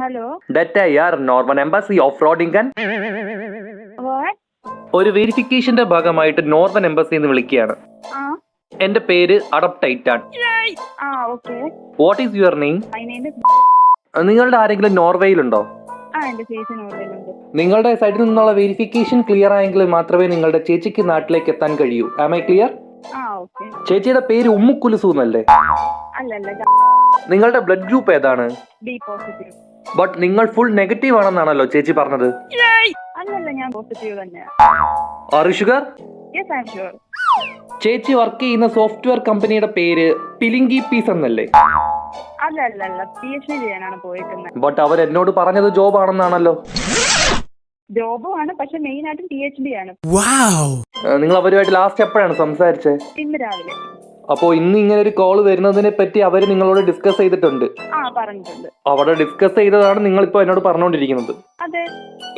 Hello data I are embassy of Rodingen. ഒരു വെരിഫിക്കേഷന്റെ ഭാഗമായിട്ട് നോർമൻ എംബസി എന്ന് വിളിക്കുകയാണ്. എന്റെ പേര് അഡപ്റ്റൈറ്റ് ആണ് വാട്ട് ഈസ് യുവർ നെയിം നിങ്ങളുടെ ആരെങ്കിലും നോർവേയിലുണ്ടോ? നിങ്ങളുടെ സൈഡിൽ നിന്നുള്ള വെരിഫിക്കേഷൻ ക്ലിയർ ആയെങ്കിൽ മാത്രമേ നിങ്ങളുടെ ചേച്ചിക്ക് നാട്ടിലേക്ക് എത്താൻ കഴിയൂ. ആം ഐ ക്ലിയർ ചേച്ചിയുടെ പേര് ഉമ്മുക്കുലുസു എന്നല്ലേ? നിങ്ങളുടെ ബ്ലഡ് ഗ്രൂപ്പ് ഏതാണ്? ബട്ട് നിങ്ങൾ ഫുൾ നെഗറ്റീവ് ആണെന്നാണല്ലോ ചേച്ചി പറഞ്ഞത്. അല്ലല്ല ഞാൻ പോസിറ്റീവ് ചേച്ചി വർക്ക് ചെയ്യുന്ന സോഫ്റ്റ്വെയർ കമ്പനിയുടെ പേര് പിലിങ്കി പീസ് എന്നല്ലേ? ബട്ട് അവർ എന്നോട് പറഞ്ഞത് ജോബ് ആണെന്നാണല്ലോ. ജോബും ആണ് പക്ഷെ മെയിൻ ആയിട്ടും പി എച്ച് ഡി ആണ് നിങ്ങൾ അവരുമായിട്ട് ലാസ്റ്റ് എപ്പോഴാണ് സംസാരിച്ചത് ഇന്ന് രാവിലെ. അപ്പോൾ ഇന്ന് ഇങ്ങനെ ഒരു കോൾ വരുന്നതിനെ പറ്റി അവർ നിങ്ങളോട് ഡിസ്കസ് ചെയ്തിട്ടുണ്ട്. ആ പറഞ്ഞിട്ടുണ്ട്. അവിടെ ഡിസ്കസ് ചെയ്തതാണ് നിങ്ങൾ ഇപ്പോൾ എന്നോട് പറഞ്ഞുകൊണ്ടിരിക്കുന്നത് അതെ.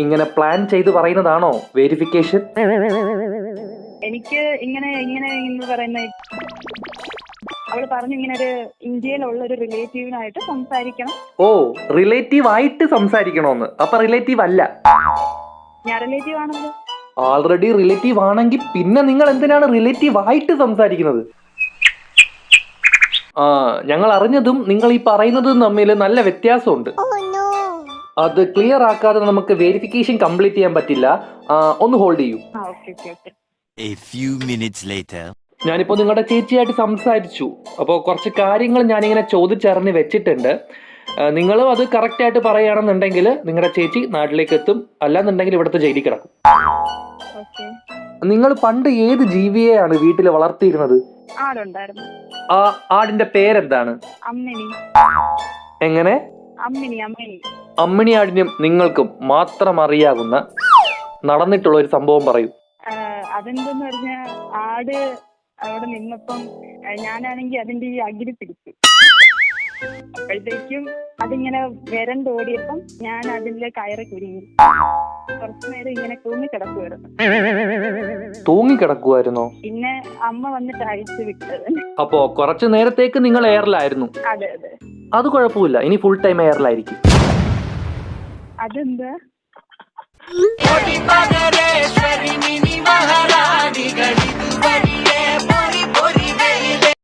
ഇങ്ങനെ പ്ലാൻ ചെയ്ത് പറയുന്നതാണോ വെരിഫിക്കേഷൻ എനിക്ക് ഇങ്ങനെ ഇങ്ങനെ എന്ന് പറയുന്ന അവൾ പറഞ്ഞു ഇങ്ങനെ ഒരു ഇന്ത്യയിലുള്ള ഒരു റിലേറ്റീവിനായിട്ട് സംസാരിക്കണം. ഓ റിലേറ്റീവ് ആയിട്ട് സംസാരിക്കണോന്ന്. അപ്പൊ റിലേറ്റീവ് അല്ല. ഞാൻ റിലേറ്റീവ് ആണല്ലോ. ആൾറെഡി റിലേറ്റീവ് ആണെങ്കിൽ പിന്നെ നിങ്ങൾ എന്തിനാണ് റിലേറ്റീവ് ആയിട്ട് സംസാരിക്കുന്നത്? ഞങ്ങൾ അറിഞ്ഞതും നിങ്ങൾ ഈ പറയുന്നതും തമ്മിൽ നല്ല വ്യത്യാസമുണ്ട്. അത് ക്ലിയർ ആക്കാതെ നമുക്ക് വെരിഫിക്കേഷൻ കംപ്ലീറ്റ് ചെയ്യാൻ പറ്റില്ല. ഒന്ന് ഹോൾഡ് ചെയ്യൂ. ഞാനിപ്പോ. നിങ്ങളുടെ ചേച്ചിയായിട്ട് സംസാരിച്ചു. അപ്പോൾ കുറച്ച് കാര്യങ്ങൾ ഞാനിങ്ങനെ ചോദിച്ചറിഞ്ഞ് വെച്ചിട്ടുണ്ട്. നിങ്ങളും അത് കറക്റ്റ് ആയിട്ട് പറയുകയാണെന്നുണ്ടെങ്കിൽ നിങ്ങളുടെ ചേച്ചി നാട്ടിലേക്ക് എത്തും അല്ലാന്നുണ്ടെങ്കിൽ ഇവിടുത്തെ ജയിലിൽ കിടക്കും. ഓക്കെ നിങ്ങൾ പണ്ട് ഏത് ജീവിയെയാണ് വീട്ടിൽ വളർത്തിയിരുന്നത്? ആടുണ്ടായിരുന്നു. ആ ആടിന്റെ പേരെന്താണ്? അമ്മിണി. എങ്ങനെ? അമ്മിണി അമ്മിണി. അമ്മിണി ആടിനും നിങ്ങൾക്കും മാത്രം അറിയാവുന്ന നടന്നിട്ടുള്ള ഒരു സംഭവം പറയൂ. അതെന്തെന്ന് പറഞ്ഞ ആട് അവിടെ നിന്നപ്പം ഞാനാണെങ്കിൽ ഞാനാണെങ്കി അതിന്റെ ഈ അകിരി പിടിച്ചു. അപ്പോഴത്തേക്കും അതിങ്ങനെ വിരണ്ടോടിയപ്പം ഞാൻ അതിന്റെ കയറി കുരുങ്ങി. കുറച്ചു നേരം ഇങ്ങനെ തൂങ്ങി കിടക്കുമായിരുന്നു തൂങ്ങിക്കിടക്കുമായിരുന്നോ പിന്നെ അമ്മ വന്നിട്ട് അഴിച്ചു വിട്ടത് അപ്പോ കുറച്ചു നേരത്തേക്ക് നിങ്ങൾ എയറിലായിരുന്നു. അതെ അതെ. അത് കുഴപ്പമില്ല. ഇനി ഫുൾ ടൈം എയറിലായിരിക്കും. അതെന്താ?